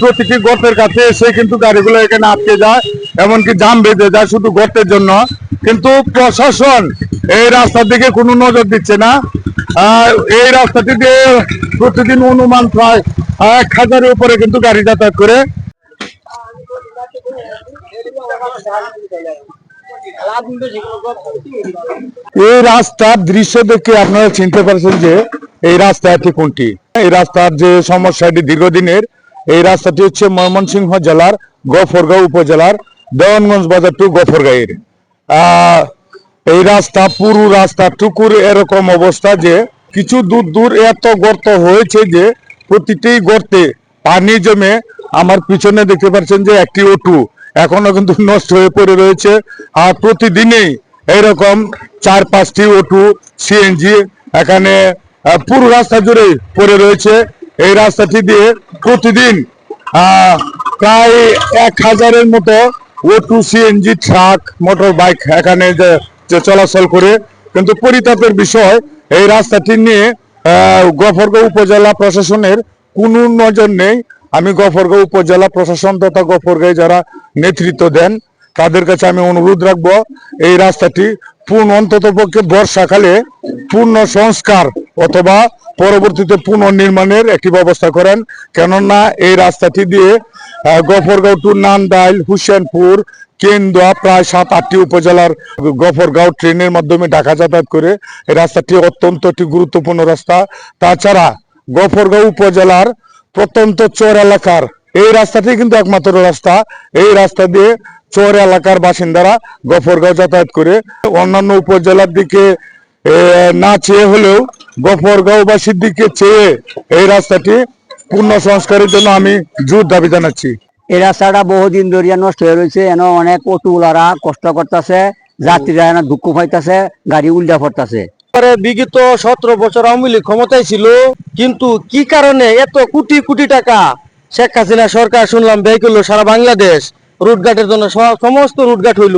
প্রতিটি গর্তের কাছে এসে কিন্তু গাড়িগুলো এখানে আটকে যায়, এমনকি জাম বেঁধে যায় শুধু গর্তের জন্য। কিন্তু প্রশাসন এই রাস্তার দিকে কোনো নজর দিচ্ছে না। এই রাস্তাটি দিয়ে প্রতিদিন অনুমান প্রায় এক হাজারের উপরে কিন্তু গাড়ি যাতায়াত করে। এই রাস্তার দৃশ্য দেখে আপনারা চিনতে পারছেন যে এই রাস্তাটি কোনটি? এই রাস্তার যে সমস্যাটি দীর্ঘদিনের এই রাস্তাটি হচ্ছে ময়মনসিংহ জেলার গফরগাঁও উপজেলার দেওয়ানগঞ্জ বাজার টু গফরগাঁয়ের। এই রাস্তা, পুরো রাস্তা টুকুর এরকম অবস্থা যে কিছু দূর দূর এত গর্ত হয়েছে যে প্রতিটি গর্তে পানি জমে আমার পিছনে দেখতে পাচ্ছেন যে একটি ওটু এখনও কিন্তু নষ্ট হয়ে পড়ে রয়েছে। আর প্রতিদিনই এরকম চার পাঁচটি ওটু সিএনজি এখানে পুরো রাস্তা জুড়ে পড়ে রয়েছে। এই রাস্তাটি দিয়ে প্রতিদিন প্রায় এক হাজারের মতো ওটু সিএনজি ট্রাক মোটর বাইক এখানে যে- চলাচল করে। কিন্তু পরিতাপের বিষয়, এই রাস্তাটি নিয়ে গফরগাঁও উপজেলা প্রশাসনের কোনো নজর নেই। আমি গফরগাঁও উপজেলা প্রশাসন তথা গফরগাঁও যারা নেতৃত্ব দেন তাদের কাছে আমি অনুরোধ রাখব, এই রাস্তাটি পূর্ণ অন্তত পক্ষে বর্ষাকালে পূর্ণ সংস্কার অথবা পরবর্তীতে পুনর্নির্মাণের একটি ব্যবস্থা করেন। কেননা এই রাস্তাটি দিয়ে গফরগাঁও টু নান্দাইল, হুসেনপুর, কেন্দুয়া প্রায় সাত আটটি উপজেলার গফরগাঁও ট্রেনের মাধ্যমে ঢাকা যাতায়াত করে এই রাস্তাটি অত্যন্ত একটি গুরুত্বপূর্ণ রাস্তা। তাছাড়া গফরগাঁও উপজেলার প্রত্যন্ত চর এলাকার এই রাস্তাটি কিন্তু একমাত্র রাস্তা। এই রাস্তা দিয়ে চর এলাকার বাসিন্দারা গফরগাঁও যাতায়াত করে অন্যান্য উপজেলার দিকে না চেয়ে হলেও গফরগাঁওবাসীর দিকে চেয়ে এই রাস্তাটি পূর্ণ সংস্কারের জন্য আমি জোর দাবি জানাচ্ছি। এই রাস্তাটা বহুদিন ধরিয়া নষ্ট হয়ে রয়েছে এন অনেক অটোওয়ালারা কষ্ট করতেছে যাত্রীরা এনে দুঃখ পাইতেছে গাড়ি উল্টা পড়তেছে। বিগত সতেরো বছর আওয়ামী লীগ ক্ষমতায় ছিল কিন্তু কি কারণে এত কোটি কোটি টাকা শেখ হাসিনা সরকার শুনলাম ব্যয় করল সারা বাংলাদেশ? রুটঘাটের জন্য সমস্ত রুটঘাট হইল।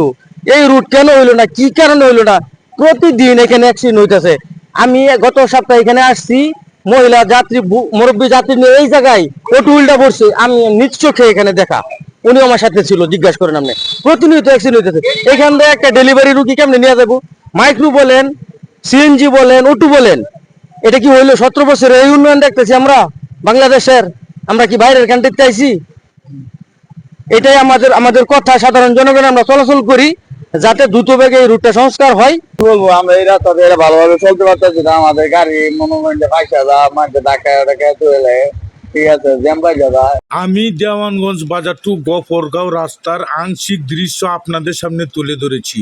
এই রুট কেন হইল না? কি কারণে হইল না? প্রতিদিন এখানে অ্যাক্সিডেন্ট হইতেছে। আমি গত সপ্তাহে এখানে আসছি, মহিলা যাত্রী মুরব্বী যাত্রী নিয়ে এই জায়গায় অটো উল্টা পড়ছে আমি নিজ চোখে এখানে দেখা। উনি আমার সাথে ছিল, জিজ্ঞাসা করেন আপনি। প্রতিনিয়ত অ্যাক্সিডেন্ট হইতেছে। এখান থেকে একটা ডেলিভারি রুগী কেমনে নিয়ে যাব? মাইক্রো বলেন সিএনজি বলেন ওটু বলেন। এটা কি হইল সতেরো বছরে এই উন্নয়ন দেখতেছি আমরা, বাংলাদেশের। আমরা কি বাইরের কান্ট্রিতে আইছি? এটাই আমাদের আমাদের কথা। সাধারণ জনগণ আমরা চলাচল করি যাতে দ্রুত বেগে এই রুটটা সংস্কার হয়। বলব আমরা এই রাস্তা দিয়ে ভালোভাবে চলতে পারতেছি না। আমাদের গাড়ি মনোমেন্টে পয়সা দা মাঝে ঢাকা ঢাকা চলে ঠিক আছে জ্যাম পাইসা দা আমি দেওয়ানগঞ্জ বাজার টু গফরগাঁও রাস্তার আংশিক দৃশ্য আপনাদের সামনে তুলে ধরেছি।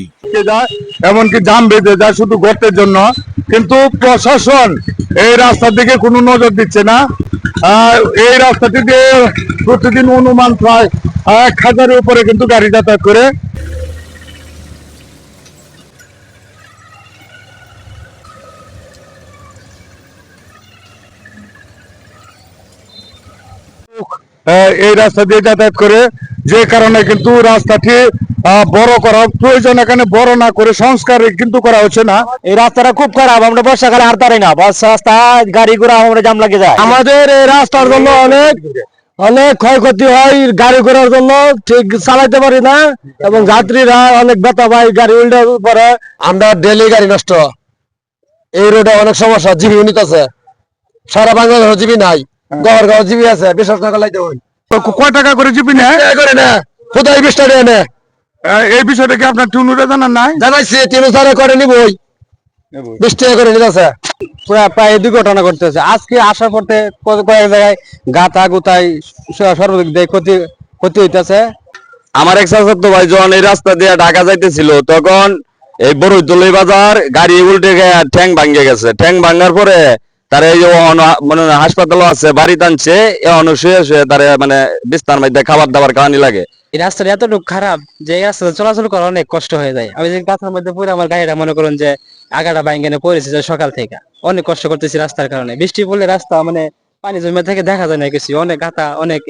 এমনকি জাম বেঁধে যায় শুধু গর্তের জন্য। কিন্তু প্রশাসন এই রাস্তার দিকে কোনো নজর দিচ্ছে না। এই রাস্তাটি দিয়ে প্রতিদিন অনুমান প্রায় এক হাজারের উপরে কিন্তু গাড়ি যাতায়াত করে। এই রাস্তা দিয়ে যাতায়াত করে, যে কারণে কিন্তু রাস্তাটি বড় করা প্রয়োজন এখানে বড় না করে সংস্কার কিন্তু করা হচ্ছে না। এই রাস্তাটা খুব খারাপ আমরা বর্ষাকালে আর পারি না। বর্ষা রাস্তা গাড়ি ঘোড়া আমরা জাম লাগে যায়। আমাদের এই রাস্তার জন্য অনেক অনেক ক্ষয়ক্ষতি হয় গাড়ি ঘোড়ার জন্য ঠিক চালাইতে পারি না। এবং যাত্রীরা অনেক ব্যথা পায় গাড়ি উল্টে পরে আমরা ডেলি গাড়ি নষ্ট। এই রোডে অনেক সমস্যা জিবি ইউনিট আছে। সারা বাংলাদেশ জিবি নাই গড়গাঁও জিবি আছে নগর লাইতে হয়। কয় টাকা করে জিপি নেয়? করে না কোথায় বিশটা এনে? আহ, এই বিষয়টা কি আপনার টুনুরে জানার নাই? জানাইছি তিন সারে করে নিবই। বিশ টাকা করে নিতেছে প্রায় প্রায় দুর্ঘটনা করতেছে আজকে আসার কয়েক জায়গায় গাতা গুতাই স- সর্বাধিক দিয়ে ক্ষতি ক্ষতি হইতেছে। আমার এক তো ভাই যখন এই রাস্তা দিয়ে ঢাকা যাইতেছিল তখন এই বড়ই বাজার গাড়ি উল্টে গিয়ে ঠ্যাং ভাঙ্গে গেছে। ঠ্যাং ভাঙ্গার পরে তার এই যে অন- মানে হাসপাতালও আছে বাড়ি টানছে এ শুয়ে শুয়ে তার মানে বিস্তার মধ্যে খাবার দাবার খাওয়ানি লাগে। এই রাস্তাটা এতটুকু খারাপ যে এই রাস্তাটা চলাচল করা অনেক কষ্ট হয়ে যায়। আমি যে গাছের মধ্যে পড়ে আমার গাড়িটা মনে করুন যে আগাটা বাইঙ্গানে পড়েছে যে সকাল থেকে। অনেক কষ্ট করতেছি রাস্তার কারণে। বৃষ্টি পড়লে রাস্তা মানে পানি জমে থেকে, দেখা যায় না কিছু। অনেক গাতা, অনেক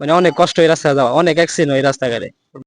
মানে অনেক কষ্ট এই রাস্তা যাওয়া। অনেক অ্যাক্সিডেন্ট ওই রাস্তা রাস্তাঘাটে।